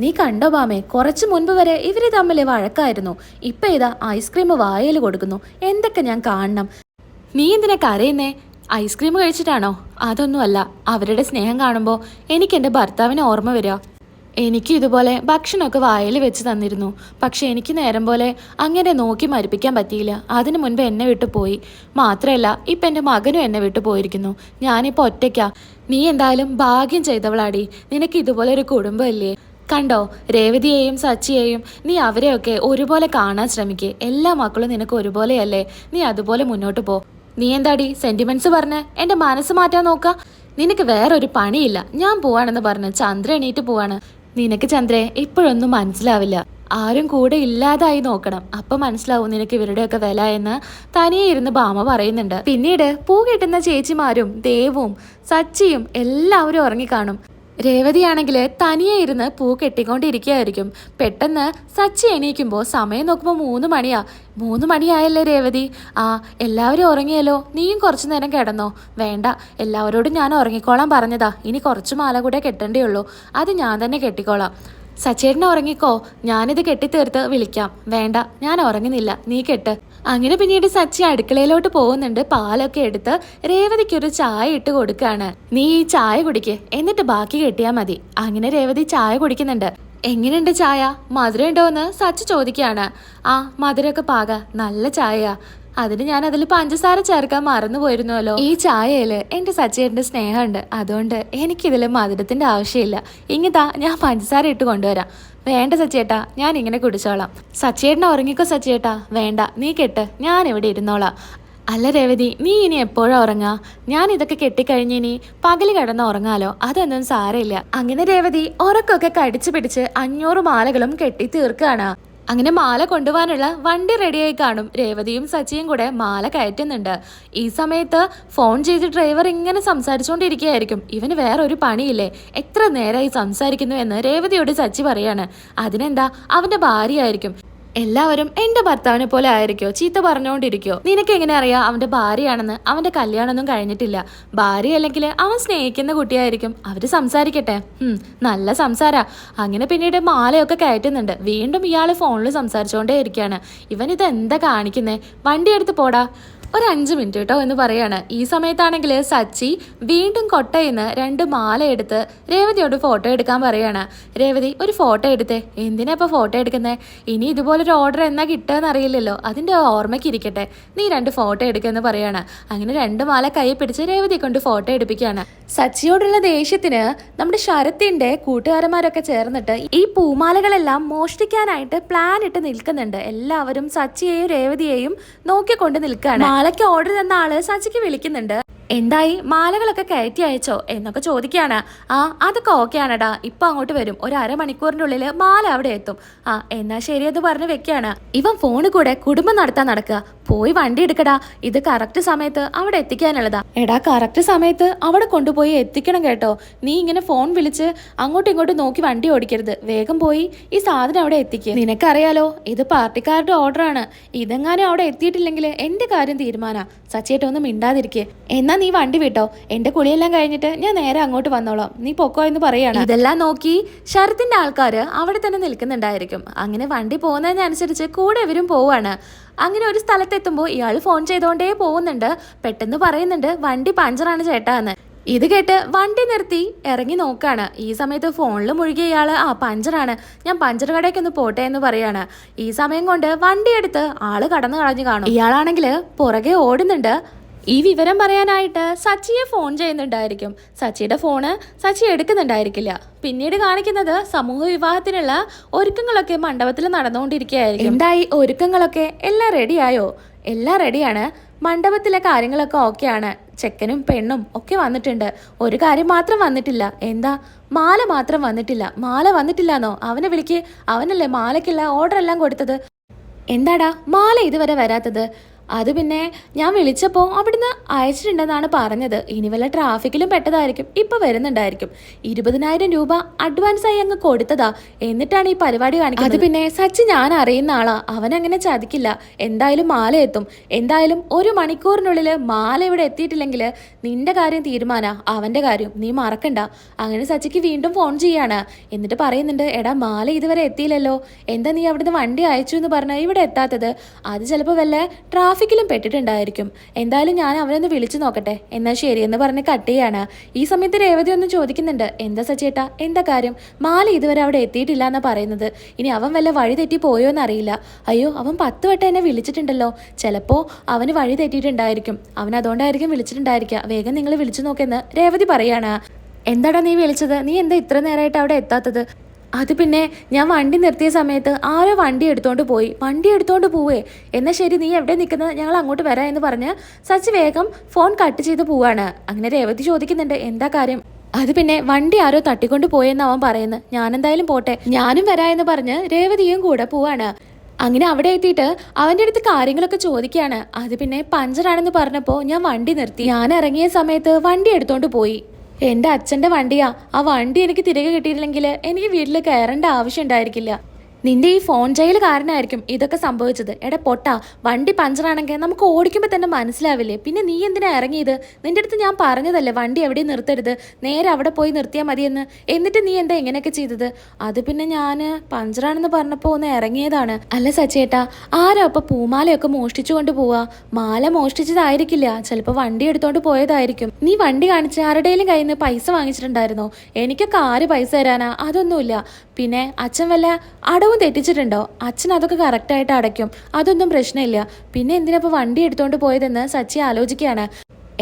നീ കണ്ടോ ബാമേ കുറച്ച് മുൻപ് വരെ ഇവർ തമ്മിൽ വഴക്കായിരുന്നു. ഇപ്പൊ ഇതാ ഐസ്ക്രീം വായയിൽ കൊടുക്കുന്നു. എന്തൊക്കെ ഞാൻ കാണണം? നീ എന്തിനാ കരയുന്നേ? ഐസ്ക്രീം കഴിച്ചിട്ടാണോ? അതൊന്നുമല്ല അവരുടെ സ്നേഹം കാണുമ്പോൾ എനിക്ക് എന്റെ ഭർത്താവിനെ ഓർമ്മ വരിക. എനിക്ക് ഇതുപോലെ ഭക്ഷണമൊക്കെ വായിൽ വെച്ച് തന്നിരുന്നു. പക്ഷെ എനിക്ക് നേരം പോലെ അങ്ങനെ നോക്കി മരിപ്പിക്കാൻ പറ്റിയില്ല. അതിനു മുൻപ് എന്നെ വിട്ടു പോയി. മാത്രമല്ല ഇപ്പം എന്റെ മകനും എന്നെ വിട്ടു പോയിരിക്കുന്നു. ഞാനിപ്പോൾ ഒറ്റയ്ക്കാ. നീ എന്തായാലും ഭാഗ്യം ചെയ്തവളാടി. നിനക്ക് ഇതുപോലെ ഒരു കുടുംബമല്ലേ കണ്ടോ രേവതിയെയും സച്ചിയെയും നീ അവരെയൊക്കെ ഒരുപോലെ കാണാൻ ശ്രമിക്കേ. എല്ലാ മക്കളും നിനക്ക് ഒരുപോലെയല്ലേ. നീ അതുപോലെ മുന്നോട്ട് പോ. നീ എന്താടി സെന്റിമെന്റ്സ് പറഞ്ഞ്? എന്റെ മനസ്സ് മാറ്റാൻ നോക്ക. നിനക്ക് വേറൊരു പണിയില്ല. ഞാൻ പോവാണെന്ന് പറഞ്ഞ് ചന്ദ്ര എണീറ്റ് പോവാണ്. നിനക്ക് ചന്ദ്രേ ഇപ്പോഴൊന്നും മനസ്സിലാവില്ല. ആരും കൂടെ ഇല്ലാതായി നോക്കണം. അപ്പൊ മനസ്സിലാവും നിനക്ക് ഇവരുടെയൊക്കെ വില എന്ന് തനിയെ ഇരുന്ന് ഭാമ പറയുന്നുണ്ട്. പിന്നീട് പൂ കെട്ടുന്ന ചേച്ചിമാരും ദേവും സച്ചിയും എല്ലാവരും ഉറങ്ങിക്കാണും. രേവതിയാണെങ്കിൽ തനിയെ ഇരുന്ന് പൂ കെട്ടിക്കൊണ്ടിരിക്കുകയായിരിക്കും. പെട്ടെന്ന് സച്ചി എണീക്കുമ്പോൾ സമയം നോക്കുമ്പോൾ മൂന്ന് മണിയാ. മൂന്ന് മണിയായല്ലേ രേവതി? ആ എല്ലാവരും ഉറങ്ങിയല്ലോ. നീയും കുറച്ചു നേരം കിടന്നോ. വേണ്ട എല്ലാവരോടും ഞാൻ ഉറങ്ങിക്കോളാം പറഞ്ഞതാ. ഇനി കുറച്ച് മാല കൂടെ കെട്ടേണ്ടേ ഉള്ളൂ അത് ഞാൻ തന്നെ കെട്ടിക്കോളാം. സച്ചേട്ടനെ ഉറങ്ങിക്കോ. ഞാനിത് കെട്ടിത്തീർത്ത് വിളിക്കാം. വേണ്ട ഞാൻ ഉറങ്ങുന്നില്ല. നീ കെട്ട്. അങ്ങനെ പിന്നീട് സച്ചി അടുക്കളയിലോട്ട് പോകുന്നുണ്ട്. പാലൊക്കെ എടുത്ത് രേവതിക്കൊരു ചായ ഇട്ട് കൊടുക്കാണ്. നീ ഈ ചായ കുടിക്ക്. എന്നിട്ട് ബാക്കി കെട്ടിയാ മതി. അങ്ങനെ രേവതി ചായ കുടിക്കുന്നുണ്ട്. എങ്ങനെയുണ്ട് ചായ? മധുരം ഉണ്ടോന്ന് സച്ചി ചോദിക്കുകയാണ്. ആ മധുരമൊക്കെ പാക. നല്ല ചായയാ. അതിന് ഞാൻ അതിൽ പഞ്ചസാര ചേർക്കാൻ മറന്നു പോയിരുന്നുവല്ലോ ഈ ചായയിൽ എന്റെ സച്ചേട്ടന്റെ സ്നേഹമുണ്ട്. അതുകൊണ്ട് എനിക്കിതിൽ മധുരത്തിന്റെ ആവശ്യമില്ല. ഇങ്ങിതാ ഞാൻ പഞ്ചസാര ഇട്ട് കൊണ്ടുവരാം. വേണ്ട സച്ചേട്ടാ ഞാൻ ഇങ്ങനെ കുടിച്ചോളാം. സച്ചേട്ടനെ ഉറങ്ങിക്കോ സച്ചേട്ടാ. വേണ്ട നീ കെട്ട്. ഞാൻ ഇവിടെ ഇരുന്നോളാം. അല്ല രേവതി നീ ഇനി എപ്പോഴാ ഉറങ്ങാ? ഞാൻ ഇതൊക്കെ കെട്ടിക്കഴിഞ്ഞ് ഇനി പകൽ കിടന്ന് ഉറങ്ങാലോ? അതൊന്നും സാരമില്ല. അങ്ങനെ രേവതി ഉറക്കൊക്കെ കടിച്ചു പിടിച്ച് അഞ്ഞൂറ് മാലകളും കെട്ടി തീർക്കാണ്. അങ്ങനെ മാല കൊണ്ടുപോകാനുള്ള വണ്ടി റെഡിയായി കാണും. രേവതിയും സച്ചിയും കൂടെ മാല കയറ്റുന്നുണ്ട്. ഈ സമയത്ത് ഫോൺ ചെയ്ത് ഡ്രൈവർ ഇങ്ങനെ സംസാരിച്ചുകൊണ്ടിരിക്കുകയായിരിക്കും ഇവന് വേറെ ഒരു പണിയില്ലേ? എത്ര നേരമായി സംസാരിക്കുന്നു എന്ന് രേവതിയോട് സച്ചി പറയാണ്. അതിനെന്താ? അവന്റെ ഭാര്യയായിരിക്കും. എല്ലാവരും എന്റെ ഭർത്താവിനെ പോലെ ആയിരിക്കോ? ചീത്ത പറഞ്ഞുകൊണ്ടിരിക്കോ നിനക്ക് എങ്ങനെ അറിയാം? അവന്റെ ഭാര്യയാണെന്ന്. അവന്റെ കല്യാണമൊന്നും കഴിഞ്ഞിട്ടില്ല. ഭാര്യ അല്ലെങ്കിൽ അവൻ സ്നേഹിക്കുന്ന കുട്ടിയായിരിക്കും. അവർ സംസാരിക്കട്ടെ. നല്ല സംസാര. അങ്ങനെ പിന്നീട് മാലയൊക്കെ കയറ്റുന്നുണ്ട്. വീണ്ടും ഇയാൾ ഫോണിൽ സംസാരിച്ചുകൊണ്ടേ ഇരിക്കുകയാണ് ഇവൻ ഇത് എന്താ കാണിക്കുന്നേ? വണ്ടി എടുത്ത് പോടാ. ഒരു അഞ്ച് മിനിറ്റ് കേട്ടോ എന്ന് പറയാണ്. ഈ സമയത്താണെങ്കിൽ സച്ചി വീണ്ടും കൊട്ടയിന്ന് രണ്ട് മാല എടുത്ത് രേവതിയോട് ഫോട്ടോ എടുക്കാൻ പറയാണ്. രേവതി ഒരു ഫോട്ടോ എടുത്തേ. എന്തിനാ ഇപ്പോൾ ഫോട്ടോ എടുക്കുന്നേ? ഇനി ഇതുപോലൊരു ഓർഡർ എന്നാ കിട്ടുകയെന്ന് അറിയില്ലല്ലോ. അതിന്റെ ഓർമ്മയ്ക്ക് ഇരിക്കട്ടെ. നീ രണ്ട് ഫോട്ടോ എടുക്കുമെന്ന് പറയാണ്. അങ്ങനെ രണ്ട് മാല കൈ പിടിച്ച് രേവതി കൊണ്ട് ഫോട്ടോ എടുപ്പിക്കുകയാണ്. സച്ചിയോടുള്ള ദേഷ്യത്തിന് നമ്മുടെ ശരത്തിന്റെ കൂട്ടുകാരന്മാരൊക്കെ ചേർന്നിട്ട് ഈ പൂമാലകളെല്ലാം മോഷ്ടിക്കാനായിട്ട് പ്ലാൻ ഇട്ട് നിൽക്കുന്നുണ്ട്. എല്ലാവരും സച്ചിയെയും രേവതിയെയും നോക്കിക്കൊണ്ട് നിൽക്കുകയാണ്. മാലയ്ക്ക് ഓർഡർ തന്ന ആൾ സച്ചിക്ക് വിളിക്കുന്നുണ്ട്. എന്തായി മാലകളൊക്കെ കയറ്റി അയച്ചോ എന്നൊക്കെ ചോദിക്കുകയാണ്. ആ അതൊക്കെ ഓക്കെ ആണടാ. ഇപ്പൊ അങ്ങോട്ട് വരും. ഒരു അരമണിക്കൂറിന്റെ ഉള്ളിൽ മാല അവിടെ എത്തും. ആ എന്നാ ശരി അത് പറഞ്ഞ് വെക്കുകയാണ്. ഇവൻ ഫോണിൽ കൂടെ കുടുംബം നടത്താൻ നടക്കുക. പോയി വണ്ടി എടുക്കടാ. ഇത് കറക്റ്റ് സമയത്ത് അവിടെ എത്തിക്കാനുള്ളതാ. എടാ കറക്റ്റ് സമയത്ത് അവിടെ കൊണ്ടുപോയി എത്തിക്കണം കേട്ടോ. നീ ഇങ്ങനെ ഫോൺ വിളിച്ച് അങ്ങോട്ടും ഇങ്ങോട്ടും നോക്കി വണ്ടി ഓടിക്കരുത്. വേഗം പോയി ഈ സാധനം അവിടെ എത്തിക്കുക നിനക്കറിയാലോ ഇത് പാർട്ടിക്കാരുടെ ഓർഡറാണ് ഇതെങ്ങാനും അവിടെ എത്തിയിട്ടില്ലെങ്കിൽ എന്റെ കാര്യം തീരുമാനാ. സച്ചേട്ട ഒന്നും മിണ്ടാതിരിക്കെ. എന്നാ നീ വണ്ടി വിട്ടോ. എന്റെ കുളിയെല്ലാം കഴിഞ്ഞിട്ട് ഞാൻ നേരെ അങ്ങോട്ട് വന്നോളാം. നീ പൊക്കോ എന്ന് പറയാണ്. ഇതെല്ലാം നോക്കി ശരത്തിന്റെ ആൾക്കാര് അവിടെ തന്നെ നിൽക്കുന്നുണ്ടായിരിക്കും. അങ്ങനെ വണ്ടി പോകുന്നതിനനുസരിച്ച് കൂടെ ഇവരും പോവാണ്. അങ്ങനെ ഒരു സ്ഥലത്തെത്തുമ്പോൾ ഇയാൾ ഫോൺ ചെയ്തുകൊണ്ടേ പോകുന്നുണ്ട്. പെട്ടെന്ന് പറയുന്നുണ്ട് വണ്ടി പഞ്ചറാണ് ചേട്ടാന്ന്. ഇത് കേട്ട് വണ്ടി നിർത്തി ഇറങ്ങി നോക്കാണ്. ഈ സമയത്ത് ഫോണിൽ മുഴുകിയ ഇയാൾ ആ പഞ്ചറാണ്. ഞാൻ പഞ്ചർ കടയ്ക്ക് ഒന്ന് പോട്ടെ എന്ന് പറയാണ്. ഈ സമയം കൊണ്ട് വണ്ടി എടുത്ത് ആൾ കടന്നു കളഞ്ഞു കാണും. ഇയാളാണെങ്കിൽ പുറകെ ഓടുന്നുണ്ട്. ഈ വിവരം പറയാനായിട്ട് സച്ചിയെ ഫോൺ ചെയ്യുന്നുണ്ടായിരിക്കും. സച്ചിയുടെ ഫോണ് സച്ചി എടുക്കുന്നുണ്ടായിരിക്കില്ല. പിന്നീട് കാണിക്കുന്നത് സമൂഹ വിവാഹത്തിനുള്ള ഒരുക്കങ്ങളൊക്കെ മണ്ഡപത്തിൽ നടന്നുകൊണ്ടിരിക്കുകയായിരിക്കും. എന്തായി? ഒരുക്കങ്ങളൊക്കെ എല്ലാം റെഡിയായോ എല്ലാം റെഡിയാണ് മണ്ഡപത്തിലെ കാര്യങ്ങളൊക്കെ ഓക്കെയാണ് ചെക്കനും പെണ്ണും ഒക്കെ വന്നിട്ടുണ്ട്. ഒരു കാര്യം മാത്രം വന്നിട്ടില്ല. എന്താ? മാല മാത്രം വന്നിട്ടില്ല. മാല വന്നിട്ടില്ലാന്നോ? അവനെ വിളിക്ക്. അവനല്ലേ മാലയ്ക്കുള്ള ഓർഡർ എല്ലാം കൊടുത്തത്. എന്താടാ? മാല ഇതുവരെ വരാത്തത്. അത് പിന്നെ ഞാൻ വിളിച്ചപ്പോൾ അവിടുന്ന് അയച്ചിട്ടുണ്ടെന്നാണ് പറഞ്ഞത്. ഇനി വല്ല ട്രാഫിക്കിലും പെട്ടതായിരിക്കും. ഇപ്പൊ വരുന്നുണ്ടായിരിക്കും. ഇരുപതിനായിരം രൂപ അഡ്വാൻസ് ആയി അങ്ങ് കൊടുത്തതാ. എന്നിട്ടാണ് ഈ പരിപാടി കാണിക്കുന്നത്. അത് പിന്നെ സച്ചി ഞാൻ അറിയുന്ന ആളാ. അവൻ അങ്ങനെ ചതിക്കില്ല. എന്തായാലും മാല എത്തും. എന്തായാലും ഒരു മണിക്കൂറിനുള്ളിൽ മാല ഇവിടെ എത്തിയിട്ടില്ലെങ്കിൽ നിന്റെ കാര്യം തീരുമാനാ. അവന്റെ കാര്യം. നീ മറക്കണ്ട. അങ്ങനെ സച്ചിക്ക് വീണ്ടും ഫോൺ ചെയ്യാണ്. എന്നിട്ട് പറയുന്നുണ്ട് എടാ മാല ഇതുവരെ എത്തിയില്ലല്ലോ. എന്താ നീ അവിടുന്ന് വണ്ടി അയച്ചു എന്ന് പറഞ്ഞാൽ ഇവിടെ എത്താത്തത്? അത് ചിലപ്പോൾ വല്ല ട്രാഫിക്കിലും പെട്ടിട്ടുണ്ടായിരിക്കും. എന്തായാലും ഞാൻ അവനൊന്ന് വിളിച്ചു നോക്കട്ടെ. എന്നാൽ ശരി എന്ന് പറഞ്ഞ് കട്ട് ചെയ്യാണ്. ഈ സമയത്ത് രേവതി ഒന്ന് ചോദിക്കുന്നുണ്ട്. എന്താ സച്ചേട്ടാ? എന്താ കാര്യം? മാല ഇതുവരെ അവിടെ എത്തിയിട്ടില്ല എന്നാ പറയുന്നത്. ഇനി അവൻ വല്ല വഴി തെറ്റി പോയോ എന്നറിയില്ല. അയ്യോ അവൻ പത്ത് വട്ടം എന്നെ വിളിച്ചിട്ടുണ്ടല്ലോ. ചിലപ്പോൾ അവന് വഴി തെറ്റിയിട്ടുണ്ടായിരിക്കും. അവൻ അതുകൊണ്ടായിരിക്കും വിളിച്ചിട്ടുണ്ടായിരിക്കുക. വേഗം നിങ്ങൾ വിളിച്ചു നോക്കെന്ന് രേവതി പറയാണ്. എന്താടാ നീ വിളിച്ചത്? നീ എന്താ ഇത്ര നേരമായിട്ട് അവിടെ എത്താത്തത്? അത് പിന്നെ ഞാൻ വണ്ടി നിർത്തിയ സമയത്ത് ആരോ വണ്ടി എടുത്തോണ്ട് പോയി. വണ്ടി എടുത്തോണ്ട് പോവേ. എന്നാ ശരി നീ എവിടെ നിൽക്കുന്നത്? ഞങ്ങൾ അങ്ങോട്ട് വരാം എന്ന് പറഞ്ഞ് സച്ച് വേഗം ഫോൺ കട്ട് ചെയ്ത് പോവാണ്. അങ്ങനെ രേവതി ചോദിക്കുന്നുണ്ട് എന്താ കാര്യം? അത് പിന്നെ വണ്ടി ആരോ തട്ടിക്കൊണ്ട് പോയെന്ന് അവൻ പറയുന്നു ഞാൻ എന്തായാലും പോട്ടെ. ഞാനും വരാ എന്ന് പറഞ്ഞ് രേവതിയും കൂടെ പോവാണ്. അങ്ങനെ അവിടെ എത്തിയിട്ട് അവന്റെ അടുത്ത് കാര്യങ്ങളൊക്കെ ചോദിക്കുകയാണ്. അത് പിന്നെ പഞ്ചറാണെന്ന് പറഞ്ഞപ്പോൾ ഞാൻ വണ്ടി നിർത്തി. ഞാൻ ഇറങ്ങിയ സമയത്ത് വണ്ടി എടുത്തോണ്ട് പോയി. എന്റെ അച്ഛന്റെ വണ്ടിയാ. ആ വണ്ടി എനിക്ക് തിരികെ കിട്ടിയില്ലെങ്കിൽ എനിക്ക് വീട്ടിൽ കയറേണ്ട ആവശ്യം ഉണ്ടായിരിക്കില്ല. നിന്റെ ഈ ഫോൺ ജയിൽ കാരണമായിരിക്കും ഇതൊക്കെ സംഭവിച്ചത്. എടാ പൊട്ട വണ്ടി പഞ്ചറാണെങ്കിൽ നമുക്ക് ഓടിക്കുമ്പോൾ തന്നെ മനസ്സിലാവില്ലേ? പിന്നെ നീ എന്തിനാ ഇറങ്ങിയത്? നിന്റെ അടുത്ത് ഞാൻ പറഞ്ഞതല്ലേ വണ്ടി എവിടെ നിർത്തരുത്. നേരെ അവിടെ പോയി നിർത്തിയാൽ മതിയെന്ന്. എന്നിട്ട് നീ എന്താ ഇങ്ങനെയൊക്കെ ചെയ്തത്? അത് പിന്നെ ഞാൻ പഞ്ചറാണെന്ന് പറഞ്ഞപ്പോൾ ഒന്ന് ഇറങ്ങിയതാണ്. അല്ല സച്ചേട്ടാ ആരാ അപ്പോൾ പൂമാലയൊക്കെ മോഷ്ടിച്ചു കൊണ്ട് പോവാ? മാല മോഷ്ടിച്ചതായിരിക്കില്ല. ചിലപ്പോൾ വണ്ടി എടുത്തോണ്ട് പോയതായിരിക്കും. നീ വണ്ടി കാണിച്ച് ആരുടെയും കയ്യിൽ നിന്ന് പൈസ വാങ്ങിച്ചിട്ടുണ്ടായിരുന്നോ? എനിക്കൊക്കെ ആര് പൈസ തരാനാ? അതൊന്നുമില്ല. പിന്നെ അച്ഛൻ വല്ല അടവും തെറ്റിച്ചിട്ടുണ്ടോ? അച്ഛൻ അതൊക്കെ കറക്റ്റായിട്ട് അടയ്ക്കും. അതൊന്നും പ്രശ്നമില്ല. പിന്നെ എന്തിനാ ഇപ്പോൾ വണ്ടി എടുത്തോണ്ട് പോയതെന്ന് സച്ചി ആലോചിക്കുകയാണ്.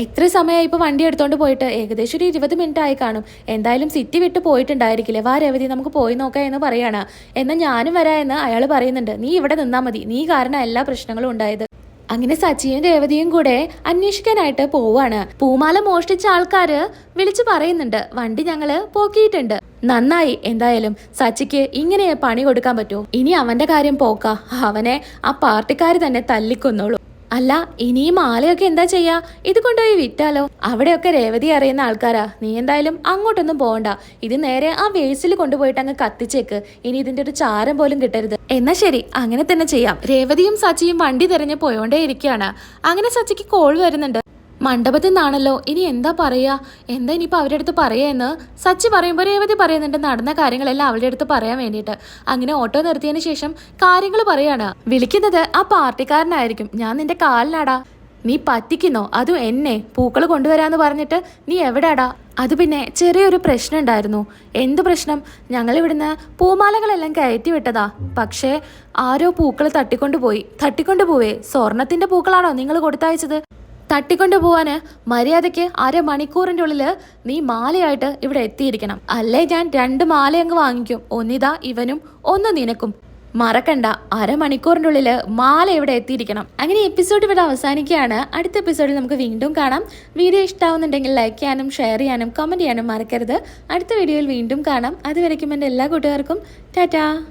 എത്ര സമയമായി ഇപ്പോൾ വണ്ടി എടുത്തോണ്ട് പോയിട്ട്? ഏകദേശം ഒരു ഇരുപത് മിനിറ്റ് ആയി കാണും. എന്തായാലും സിറ്റി വിട്ട് പോയിട്ടുണ്ടായിരിക്കില്ലേ? വാ രവതി നമുക്ക് പോയി നോക്കാം എന്ന് പറയാണ്. എന്നാൽ ഞാനും വരാ എന്ന് അയാൾ പറയുന്നുണ്ട്. നീ ഇവിടെ നിന്നാൽ മതി. നീ കാരണം എല്ലാ പ്രശ്നങ്ങളും ഉണ്ടായത്. അങ്ങനെ സച്ചിയും രേവതിയും കൂടെ അന്വേഷിക്കാനായിട്ട് പോവാണ്. പൂമാല മോഷ്ടിച്ച ആൾക്കാര് വിളിച്ചു പറയുന്നുണ്ട്. വണ്ടി ഞങ്ങൾ പോക്കിയിട്ടുണ്ട്. നന്നായി. എന്തായാലും സച്ചിക്ക് ഇങ്ങനെ പണി കൊടുക്കാൻ പറ്റുമോ ഇനി അവന്റെ കാര്യം പോക്ക. അവനെ ആ പാർട്ടിക്കാർ തന്നെ തല്ലിക്കൊന്നോളൂ. അല്ല ഇനിയും ആലയൊക്കെ എന്താ ചെയ്യാ? ഇത് കൊണ്ടുപോയി വിറ്റാലോ? അവിടെയൊക്കെ രേവതി അറിയുന്ന ആൾക്കാരാ. നീ എന്തായാലും അങ്ങോട്ടൊന്നും പോകണ്ട ഇത് നേരെ ആ വേഴ്സിൽ കൊണ്ടുപോയിട്ട് അങ്ങ് കത്തിച്ചേക്ക്. ഇനി ഇതിന്റെ ഒരു ചാരം പോലും കിട്ടരുത്. എന്നാ ശരി അങ്ങനെ തന്നെ ചെയ്യാം. രേവതിയും സച്ചിയും വണ്ടി തിരഞ്ഞു പോയോണ്ടേ ഇരിക്കുകയാണ്. അങ്ങനെ സച്ചിക്ക് കോൾ വരുന്നുണ്ട്. മണ്ഡപത്തിൽ നിന്നാണല്ലോ ഇനി എന്താ പറയാ? എന്താ ഇനിയിപ്പോൾ അവരുടെ അടുത്ത് പറയാ എന്ന്? സച്ചി പറയുമ്പോൾ രേവതി പറയുന്നുണ്ട് നടന്ന കാര്യങ്ങളെല്ലാം അവളുടെ അടുത്ത് പറയാൻ വേണ്ടിയിട്ട്. അങ്ങനെ ഓട്ടോ നിർത്തിയതിന് ശേഷം കാര്യങ്ങൾ പറയാണ്. വിളിക്കുന്നത് ആ പാർട്ടിക്കാരനായിരിക്കും. ഞാൻ നിന്റെ കാലിനാടാ. നീ പറ്റിക്കുന്നോ? അതും എന്നെ. പൂക്കൾ കൊണ്ടുവരാന്ന് പറഞ്ഞിട്ട് നീ എവിടെടാ? അത് പിന്നെ ചെറിയൊരു പ്രശ്നം ഉണ്ടായിരുന്നു എന്ത് പ്രശ്നം? ഞങ്ങൾ ഇവിടുന്ന് പൂമാലകളെല്ലാം കയറ്റി വിട്ടതാ. പക്ഷേ ആരോ പൂക്കൾ തട്ടിക്കൊണ്ടുപോയി. തട്ടിക്കൊണ്ടുപോവേ? തട്ടിക്കൊണ്ടു പോവേ സ്വർണത്തിന്റെ പൂക്കളാണോ നിങ്ങൾ കൊടുത്തയച്ചത്? തട്ടിക്കൊണ്ടു പോവാന് മര്യാദയ്ക്ക് അരമണിക്കൂറിന്റെ ഉള്ളിൽ നീ മാലയായിട്ട് ഇവിടെ എത്തിയിരിക്കണം. അല്ലേ ഞാൻ രണ്ട് മാലയങ്ങ് വാങ്ങിക്കും. ഒന്നിതാ ഇവനും ഒന്ന് നിനക്കും. മറക്കണ്ട അരമണിക്കൂറിന്റെ ഉള്ളിൽ മാല ഇവിടെ എത്തിയിരിക്കണം. അങ്ങനെ എപ്പിസോഡ് ഇവിടെ അവസാനിക്കുകയാണ്. അടുത്ത എപ്പിസോഡിൽ നമുക്ക് വീണ്ടും കാണാം. വീഡിയോ ഇഷ്ടാവുന്നുണ്ടെങ്കിൽ ലൈക്ക് ചെയ്യാനും ഷെയർ ചെയ്യാനും കമന്റ് ചെയ്യാനും മറക്കരുത്. അടുത്ത വീഡിയോയിൽ വീണ്ടും കാണാം. അതുവരയ്ക്കും എന്റെ എല്ലാ കൂട്ടുകാർക്കും. ടാറ്റാ.